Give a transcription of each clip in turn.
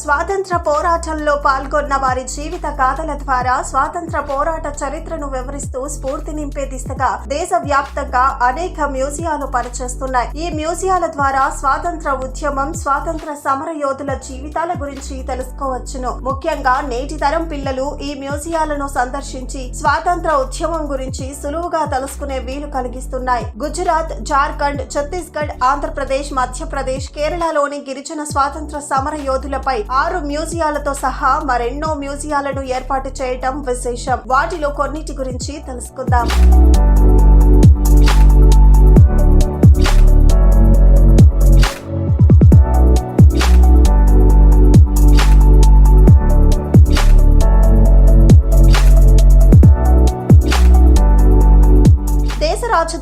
స్వాతంత్ర పోరాటంలో పాల్గొన్న వారి జీవిత గాథల ద్వారా స్వాతంత్ర పోరాట చరిత్రను వివరిస్తూ స్ఫూర్తి నింపే దిశగా దేశవ్యాప్తంగా అనేక మ్యూజియాలు పనిచేస్తున్నాయి. ఈ మ్యూజియాల ద్వారా స్వాతంత్ర ఉద్యమం స్వాతంత్ర సమర యోధుల జీవితాల గురించి తెలుసుకోవచ్చును. ముఖ్యంగా నేటి తరం పిల్లలు ఈ మ్యూజియాలను సందర్శించి స్వాతంత్ర ఉద్యమం గురించి సులువుగా తెలుసుకునే వీలు కలిగిస్తున్నాయి. గుజరాత్ జార్ఖండ్ ఛత్తీస్గఢ్ ఆంధ్రప్రదేశ్ మధ్యప్రదేశ్ కేరళలోని గిరిజన స్వాతంత్ర సమర యోధులపై ఆరు మ్యూజియాలతో సహా మరెన్నో మ్యూజియాలను ఏర్పాటు చేయటం విశేషం. వాటిలో కొన్నిటి గురించి తెలుసుకుందాం.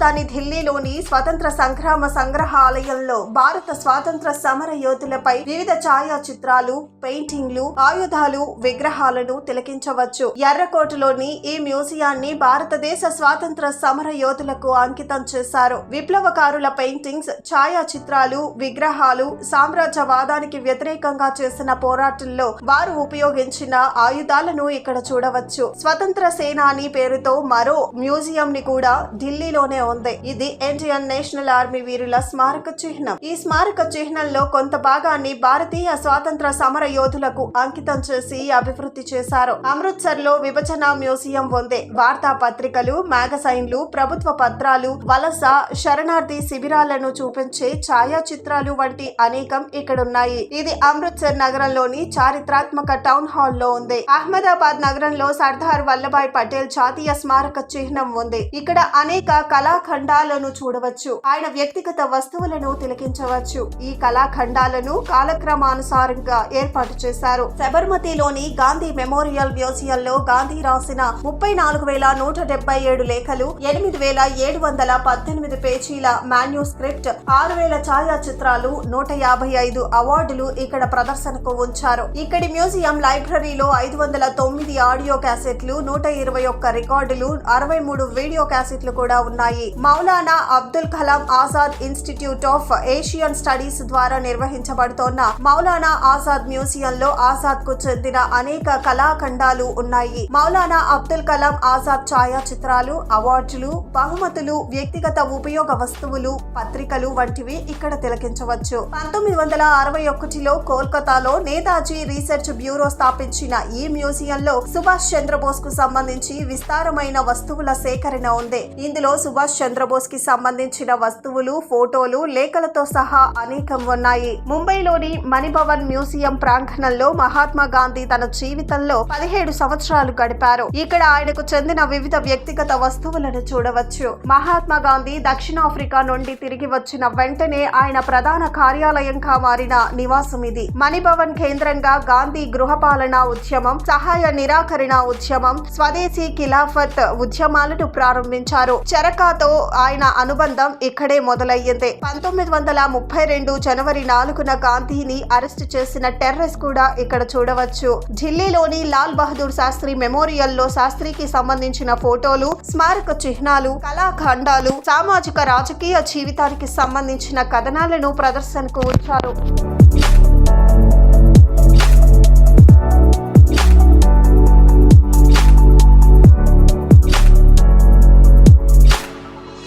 రాజధాని ఢిల్లీలోని స్వతంత్ర సంగ్రామ సంగ్రహాలయంలో భారత స్వాతంత్ర సమర యోధులపై వివిధ ఛాయాచిత్రాలు పెయింటింగ్లు ఆయుధాలు విగ్రహాలను తిలకించవచ్చు. ఎర్రకోటలోని ఈ మ్యూజియాన్ని భారతదేశ స్వాతంత్ర సమర యోధులకు అంకితం చేశారు. విప్లవకారుల పెయింటింగ్స్ ఛాయాచిత్రాలు విగ్రహాలు సామ్రాజ్యవాదానికి వ్యతిరేకంగా చేసిన పోరాటంలో వారు ఉపయోగించిన ఆయుధాలను ఇక్కడ చూడవచ్చు. స్వతంత్ర సేనాని పేరుతో మరో మ్యూజియం ని కూడా ఢిల్లీలోనే ఉంది. ఇది ఇండియన్ నేషనల్ ఆర్మీ వీరుల స్మారక చిహ్నం. ఈ స్మారక చిహ్నంలో కొంత భాగాన్ని భారతీయ స్వాతంత్ర సమర యోధులకు అంకితం చేసి అభివృద్ధి చేశారు. అమృత్సర్లో విభజన మ్యూజియం ఉంది. వార్తా పత్రికలు మ్యాగజైన్లు ప్రభుత్వ పత్రాలు వలస శరణార్థి శిబిరాలను చూపించే ఛాయాచిత్రాలు వంటి అనేకం ఇక్కడున్నాయి. ఇది అమృత్సర్ నగరంలోని చారిత్రాత్మక టౌన్ హాల్లో ఉంది. అహ్మదాబాద్ నగరంలో సర్దార్ వల్లభాయ్ పటేల్ జాతీయ స్మారక చిహ్నం ఉంది. ఇక్కడ అనేక కళా కళాఖండాలను చూడవచ్చు. ఆయన వ్యక్తిగత వస్తువులను తిలకించవచ్చు. ఈ కళాఖండాలను కాలక్రమానుసారంగా ఏర్పాటు చేశారు. శబర్మతిలోని గాంధీ మెమోరియల్ మ్యూజియంలో గాంధీ రాసిన ముప్పై నాలుగు వేల నూట డెబ్బై ఏడు లేఖలు ఎనిమిది వేల ఏడు వందల పద్దెనిమిది పేజీల మాన్యుస్క్రిప్ట్ ఆరు వేల ఛాయాచిత్రాలు నూట యాభై ఐదు అవార్డులు ఇక్కడ ప్రదర్శనకు ఉంచారు. ఇక్కడి మ్యూజియం లైబ్రరీలో ఐదు వందల తొమ్మిది ఆడియో క్యాసెట్లు నూట ఇరవై ఒక్క రికార్డులు అరవై మూడు వీడియో క్యాసెట్లు కూడా ఉన్నాయి. Maulana Abdul Kalam Azad Institute of Asian Studies ద్వారా నిర్వహించబడుతోన్న మౌలానా ఆజాద్ మ్యూజియం లో ఆజాద్కు చెందిన అనేక కళాఖండాలు ఉన్నాయి. మౌలానా అబ్దుల్ కలాం ఆజాద్ ఛాయాచిత్రాలు అవార్డులు బహుమతులు వ్యక్తిగత ఉపయోగ వస్తువులు పత్రికలు వంటివి ఇక్కడ తిలకించవచ్చు. పంతొమ్మిది వందల అరవై ఒకటిలో కోల్కతాలో నేతాజీ రీసెర్చ్ బ్యూరో స్థాపించిన ఈ మ్యూజియంలో సుభాష్ చంద్రబోస్కు సంబంధించి విస్తారమైన వస్తువుల సేకరణ ఉంది. ఇందులో సుభాష్ చంద్రబోస్కి సంబంధించిన వస్తువులు ఫోటోలు లేఖలతో సహా అనేకం ఉన్నాయి. ముంబైలోని మణిభవన్ మ్యూజియం ప్రాంగణంలో మహాత్మా గాంధీ తన జీవితంలో పదిహేడు సంవత్సరాలు గడిపారు. ఇక్కడ ఆయనకు చెందిన వివిధ వ్యక్తిగత వస్తువులను చూడవచ్చు. మహాత్మా గాంధీ దక్షిణాఫ్రికా నుండి తిరిగి వచ్చిన వెంటనే ఆయన ప్రధాన కార్యాలయంగా మారిన నివాసం ఇది. మణిభవన్ కేంద్రంగా గాంధీ గృహపాలన ఉద్యమం సహాయ నిరాకరణ ఉద్యమం స్వదేశీ ఖిలాఫత్ ఉద్యమాలను ప్రారంభించారు. చరకాతో తో ఆయన అనుబంధం ఇక్కడే మొదలయ్యింది. పంతొమ్మిది వందల ముప్పై రెండు జనవరి నాలుగున గాంధీని అరెస్ట్ చేసిన టెర్రస్ కూడా ఇక్కడ చూడవచ్చు. ఢిల్లీలోని లాల్ బహదూర్ శాస్త్రి మెమోరియల్లో శాస్త్రికి సంబంధించిన ఫోటోలు స్మారక చిహ్నాలు కళాఖండాలు సామాజిక రాజకీయ జీవితానికి సంబంధించిన కథనాలను ప్రదర్శనకు ఉంచారు.